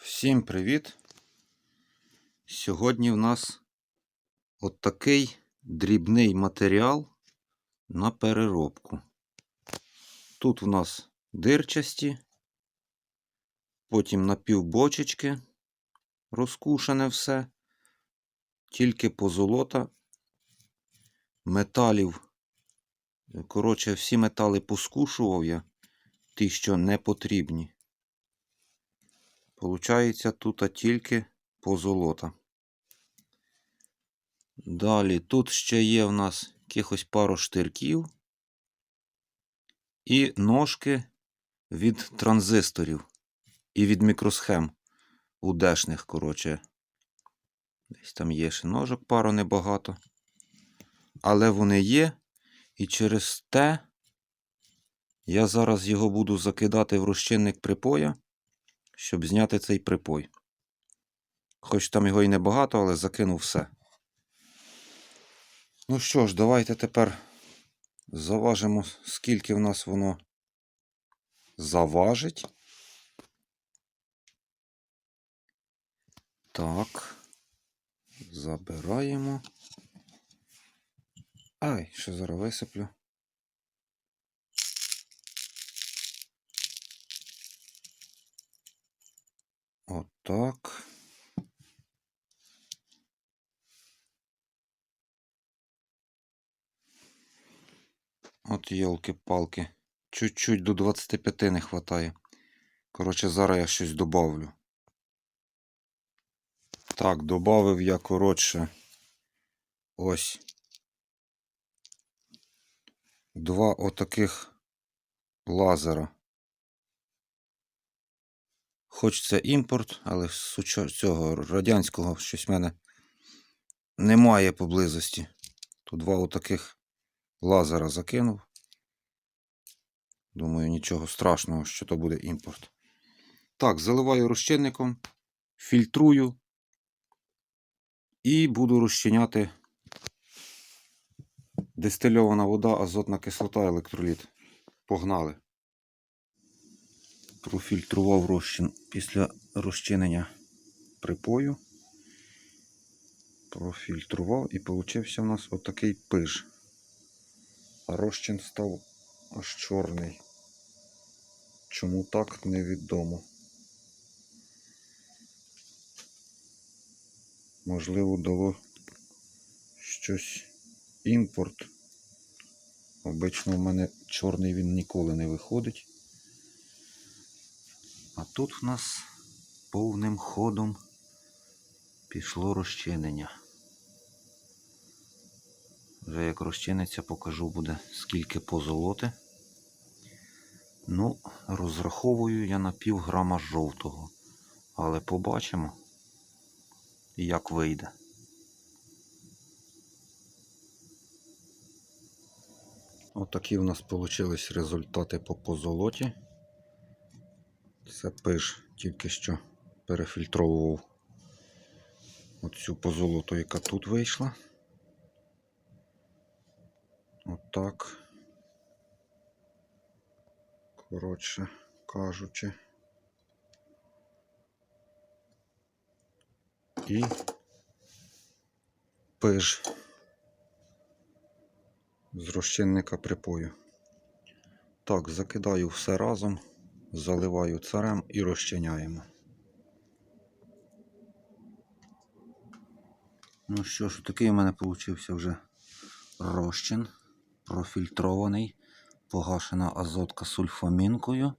Всім привіт! Сьогодні в нас от такий дрібний матеріал на переробку. Тут в нас дирчасті, потім напівбочечки, розкушене все, тільки позолота, металів. Коротше, всі метали поскушував я, ті, що не потрібні. Получається тут тільки позолота. Далі тут ще є в нас якихось пару штирків і ножки від транзисторів і від мікросхем удешних, коротше. Десь там є ще ножок пару небагато. Але вони є, і через те я зараз його буду закидати в розчинник припоя щоб зняти цей припой. Хоч там його і небагато, але закинув все. Ну що ж, давайте тепер заважимо, скільки в нас воно заважить. Так. Забираємо. Ай, що зараз висиплю. Отак. От йолки-палки. Чуть-чуть до 25 не вистачає. Коротше, зараз я щось добавлю. Так, додав я, коротше, ось два отаких лазера. Хоч це імпорт, але з цього радянського щось в мене немає поблизості. Тут два отаких лазера закинув. Думаю, нічого страшного, що то буде імпорт. Так, заливаю розчинником, фільтрую і буду розчиняти дистильована вода, азотна кислота, електроліт. Погнали профільтрував розчин після розчинення припою. Профільтрував і получився у нас отакий пиж. А розчин став аж чорний. Чому так, невідомо. Можливо, дало щось імпорт. Обично в мене чорний він ніколи не виходить. А тут в нас повним ходом пішло розчинення. Вже як розчиниться, покажу буде скільки позолоти. Ну, розраховую я на пів грама жовтого. Але побачимо, як вийде. Отакі у нас вийшли результати по позолоті. Це пиш тільки що перефільтровував оцю позолоту, яка тут вийшла. Отак. Коротше кажучи. І пиж з розчинника припою. Так, закидаю все разом заливаю царем і розчиняємо. Ну що ж, такий у мене вийшов вже розчин, профільтрований, погашена азотка сульфамінкою.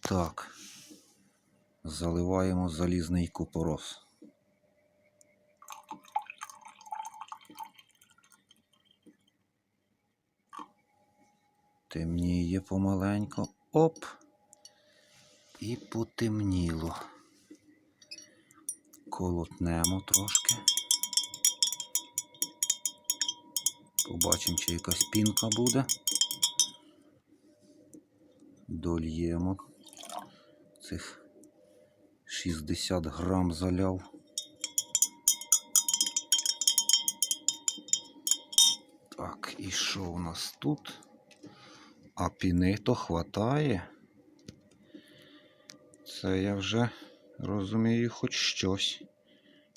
Так, заливаємо залізний купорос. Темніє помаленько. Оп. І потемніло. Колотнемо трошки. Побачимо, чи якась пінка буде. Дольємо цих 60 грам заляв. Так, і що у нас тут? А піни то хватає. Це я вже розумію хоч щось.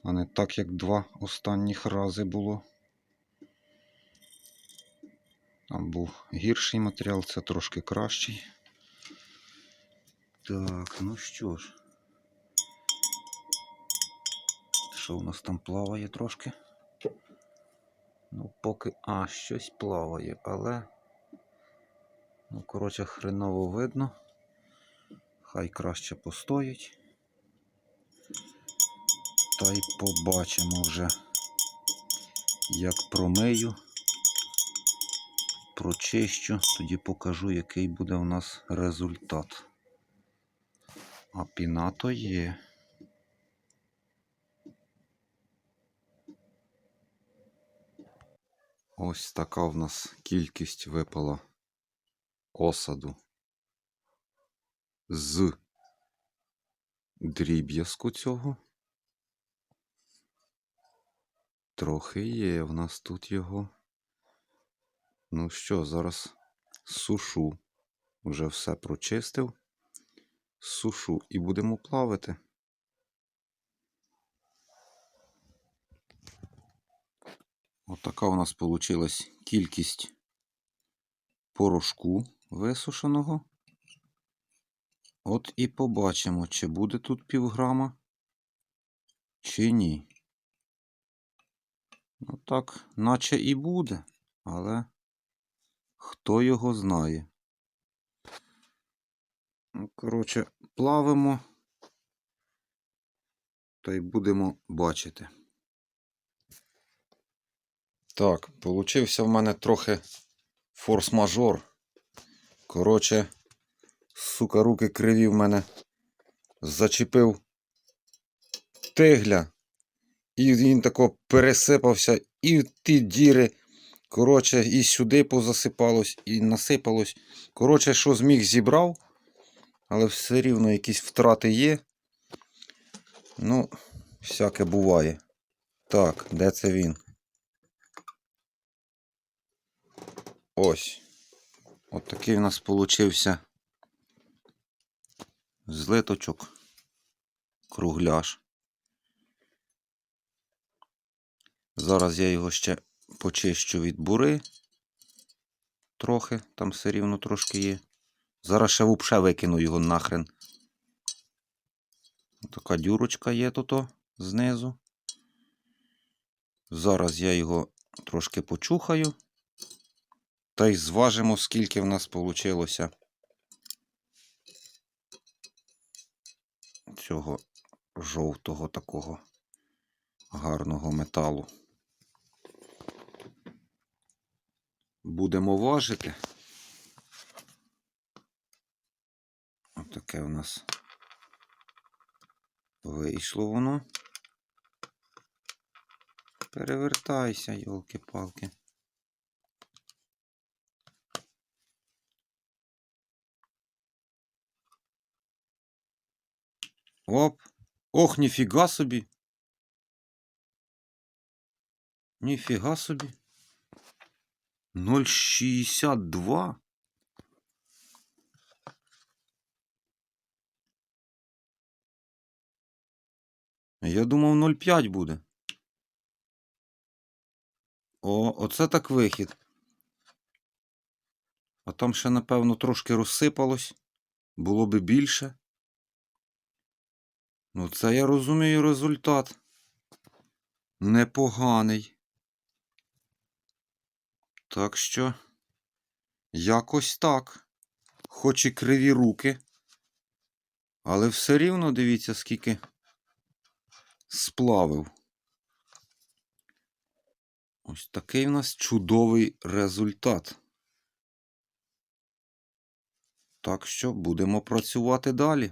А не так, як два останніх рази було. Там був гірший матеріал, це трошки кращий. Так, ну що ж. Що у нас там плаває трошки? Ну, поки. А, щось плаває, але. Ну, коротше, хреново видно. Хай краще постоїть. Та й побачимо вже, як промию, прочищу, тоді покажу, який буде у нас результат. А піна то є. Ось така в нас кількість випала осаду з дріб'язку цього. Трохи є в нас тут його. Ну що, зараз сушу. Вже все прочистив. Сушу і будемо плавити. Отака у нас получилась кількість порошку висушеного. От і побачимо, чи буде тут півграма, чи ні. Ну так, наче і буде, але хто його знає. Ну, коротше, плавимо, та й будемо бачити. Так, получився в мене трохи форс-мажор. Коротше, сука, руки криві в мене зачепив тигля. І він тако пересипався, і в ті діри. Коротше, і сюди позасипалось, і насипалось. Коротше, що зміг зібрав, але все рівно якісь втрати є. Ну, всяке буває. Так, де це він? Ось. От такий у нас получився злиточок, кругляш. Зараз я його ще почищу від бури. Трохи, там все рівно трошки є. Зараз ще вупше викину його нахрен. Така дюрочка є тут знизу. Зараз я його трошки почухаю. Та й зважимо, скільки в нас вийшло цього жовтого такого гарного металу. Будемо важити. Отаке у нас вийшло воно. Перевертайся, йолки-палки. Оп. Ох, ніфіга собі. Ніфіга собі. 0,62. Я думав 0,5 буде. О, оце так вихід. А там ще, напевно, трошки розсипалось. Було би більше. Ну, це я розумію результат. Непоганий. Так що, якось так. Хоч і криві руки. Але все рівно дивіться, скільки сплавив. Ось такий в нас чудовий результат. Так що будемо працювати далі.